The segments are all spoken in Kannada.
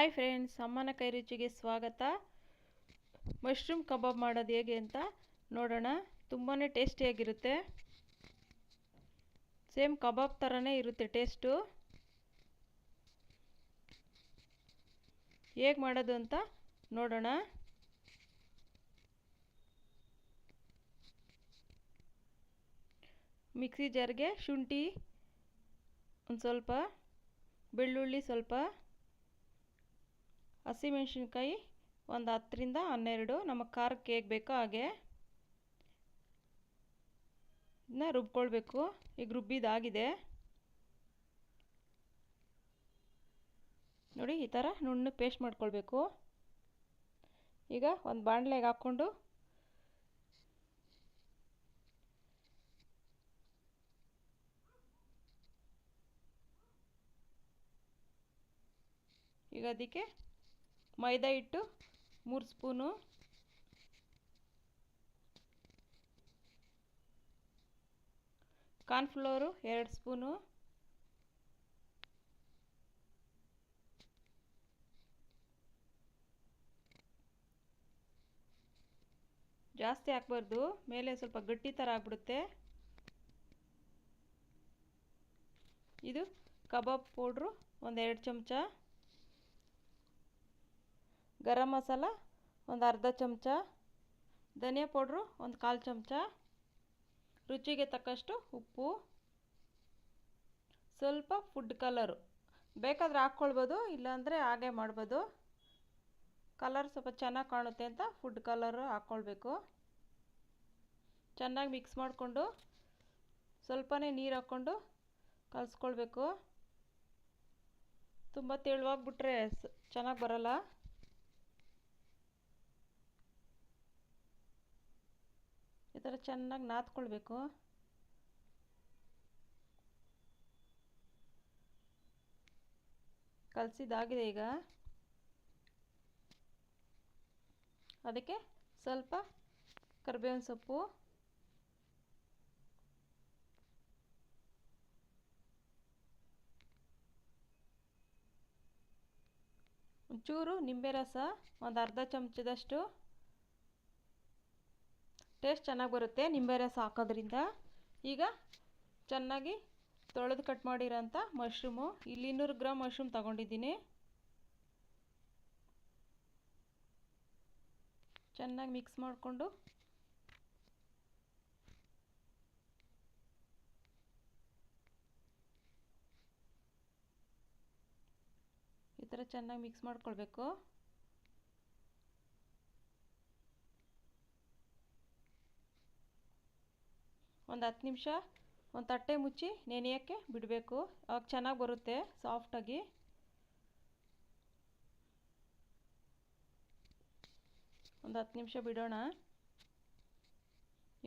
ಹಾಯ್ ಫ್ರೆಂಡ್ಸ್ ಅಮ್ಮನ ಕೈ ರುಚಿಗೆ ಸ್ವಾಗತ. ಮಶ್ರೂಮ್ ಕಬಾಬ್ ಮಾಡೋದು ಹೇಗೆ ಅಂತ ನೋಡೋಣ. ತುಂಬಾ ಟೇಸ್ಟಿಯಾಗಿರುತ್ತೆ ಸೇಮ್ ಕಬಾಬ್ ಥರನೇ ಇರುತ್ತೆ ಟೇಸ್ಟು ಹೇಗೆ ಮಾಡೋದು ಅಂತ ನೋಡೋಣ. ಮಿಕ್ಸಿ ಜಾರ್ಗೆ ಶುಂಠಿ ಒಂದು ಸ್ವಲ್ಪ, ಬೆಳ್ಳುಳ್ಳಿ ಸ್ವಲ್ಪ. ಹಸಿಮೆಣ್ಸಿನ್ಕಾಯಿ ಒಂದು ಹತ್ತರಿಂದ ಹನ್ನೆರಡು. ನಮ್ಮ ಖಾರಕ್ಕೆ ಹೇಗೆ ಬೇಕೋ ಹಾಗೆ ಇದನ್ನ ರುಬ್ಕೊಳ್ಬೇಕು. ಈಗ ರುಬ್ಬಿದಾಗಿದೆ. ನೋಡಿ, ಈ ಥರ ನುಣ್ಣಗೆ ಪೇಸ್ಟ್ ಮಾಡ್ಕೊಳ್ಬೇಕು. ಈಗ ಒಂದು ಬಾಣಲೆಗೆ ಹಾಕ್ಕೊಂಡು ಈಗ ಅದಕ್ಕೆ ಮೈದಾ ಹಿಟ್ಟು, ಮೂರು ಸ್ಪೂನು. ಕಾರ್ನ್ಫ್ಲೋರು, ಎರಡು ಸ್ಪೂನು. ಜಾಸ್ತಿ ಹಾಕ್ಬಾರ್ದು, ಮೇಲೆ ಸ್ವಲ್ಪ ಗಟ್ಟಿ ಥರ ಆಗ್ಬಿಡುತ್ತೆ. ಇದು ಕಬಾಬ್ ಪೌಡ್ರು, ಒಂದೆರಡು ಚಮಚ. ಗರಂ ಮಸಾಲ, ಒಂದು ಅರ್ಧ ಚಮಚ ಧನಿಯಾ ಪೌಡ್ರು, ಒಂದು ಕಾಲು ಚಮಚ ರುಚಿಗೆ ತಕ್ಕಷ್ಟು ಉಪ್ಪು. ಸ್ವಲ್ಪ ಫುಡ್ ಕಲರು ಬೇಕಾದರೆ ಹಾಕ್ಕೊಳ್ಬೋದು, ಇಲ್ಲಾಂದರೆ ಹಾಗೆ ಮಾಡ್ಬೋದು. ಕಲರ್ ಸ್ವಲ್ಪ ಚೆನ್ನಾಗಿ ಕಾಣುತ್ತೆ ಅಂತ ಫುಡ್ ಕಲರು ಹಾಕ್ಕೊಳ್ಬೇಕು. ಚೆನ್ನಾಗಿ ಮಿಕ್ಸ್ ಮಾಡಿಕೊಂಡು ಸ್ವಲ್ಪನೇ ನೀರು ಹಾಕ್ಕೊಂಡು ಕಲಿಸ್ಕೊಳ್ಬೇಕು. ತುಂಬ ತೆಳುವಾಗ್ಬಿಟ್ರೆ ಚೆನ್ನಾಗಿ ಬರಲ್ಲ. ಈ ಥರ ಚೆನ್ನಾಗಿ ನಾದ್ಕೊಳ್ಬೇಕು. ಕಲಸಿದಾಗಿದೆ ಈಗ. ಅದಕ್ಕೆ ಸ್ವಲ್ಪ ಕರಿಬೇವಿನ ಸೊಪ್ಪು. ಒಂಚೂರು ನಿಂಬೆ ರಸ, ಒಂದು ಅರ್ಧ ಚಮಚದಷ್ಟು ಟೇಸ್ಟ್ ಚೆನ್ನಾಗಿ ಬರುತ್ತೆ ನಿಂಬೆ ರಸ ಹಾಕೋದ್ರಿಂದ ಈಗ ಚೆನ್ನಾಗಿ ತೊಳೆದು ಕಟ್ ಮಾಡಿರೋಂಥ ಮಶ್ರೂಮು ಇಲ್ಲಿ ಇನ್ನೂರು ಗ್ರಾಮ್ ಮಶ್ರೂಮ್ ತಗೊಂಡಿದ್ದೀನಿ. ಚೆನ್ನಾಗಿ ಮಿಕ್ಸ್ ಮಾಡಿಕೊಂಡು. ಈ ಥರ ಚೆನ್ನಾಗಿ ಮಿಕ್ಸ್ ಮಾಡ್ಕೊಳ್ಬೇಕು. ಒಂದು ಹತ್ತು ನಿಮಿಷ, ಒಂದು ತಟ್ಟೆ ಮುಚ್ಚಿ ನೆನೆಯೋಕ್ಕೆ ಬಿಡಬೇಕು. ಆಗ ಚೆನ್ನಾಗಿ ಬರುತ್ತೆ ಸಾಫ್ಟಾಗಿ ಒಂದು ಹತ್ತು ನಿಮಿಷ ಬಿಡೋಣ.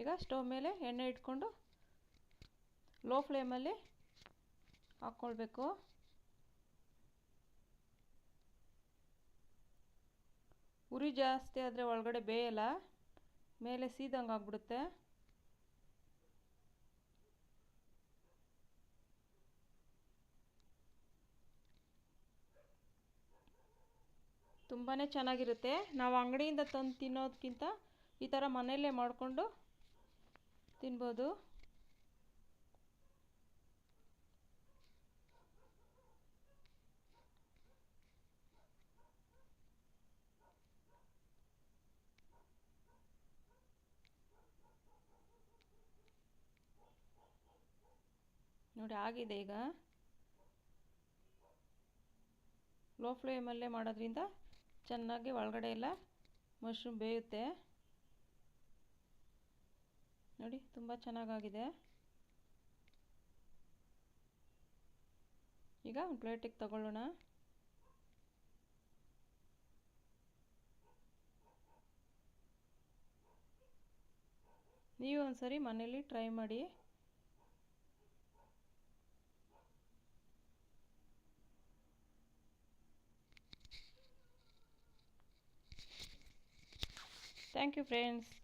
ಈಗ ಸ್ಟವ್ ಮೇಲೆ ಎಣ್ಣೆ ಇಟ್ಕೊಂಡು ಲೋ ಫ್ಲೇಮಲ್ಲಿ ಹಾಕ್ಕೊಳ್ಬೇಕು. ಉರಿ ಜಾಸ್ತಿ ಆದರೆ ಒಳಗಡೆ ಬೇಯಲ್ಲ, ಮೇಲೆ ಸೀದಂಗೆ ಆಗ್ಬಿಡುತ್ತೆ. ತುಂಬಾ ಚೆನ್ನಾಗಿರುತ್ತೆ. ನಾವು ಅಂಗಡಿಯಿಂದ ತಂದು ತಿನ್ನೋದಕ್ಕಿಂತ ಈ ಥರ ಮನೆಯಲ್ಲೇ ಮಾಡಿಕೊಂಡು ತಿನ್ಬೋದು. ನೋಡಿ ಆಗಿದೆ ಈಗ. ಲೋ ಫ್ಲೇಮಲ್ಲೇ ಮಾಡೋದ್ರಿಂದ ಚೆನ್ನಾಗಿ ಒಳಗಡೆ ಎಲ್ಲ ಮಶ್ರೂಮ್ ಬೇಯುತ್ತೆ. ನೋಡಿ, ತುಂಬ ಚೆನ್ನಾಗಾಗಿದೆ. ಈಗ ಒಂದು ಪ್ಲೇಟಿಗೆ ತಗೊಳ್ಳೋಣ. ನೀವು ಒಂದ್ಸರಿ ಮನೇಲಿ ಟ್ರೈ ಮಾಡಿ. Thank you friends.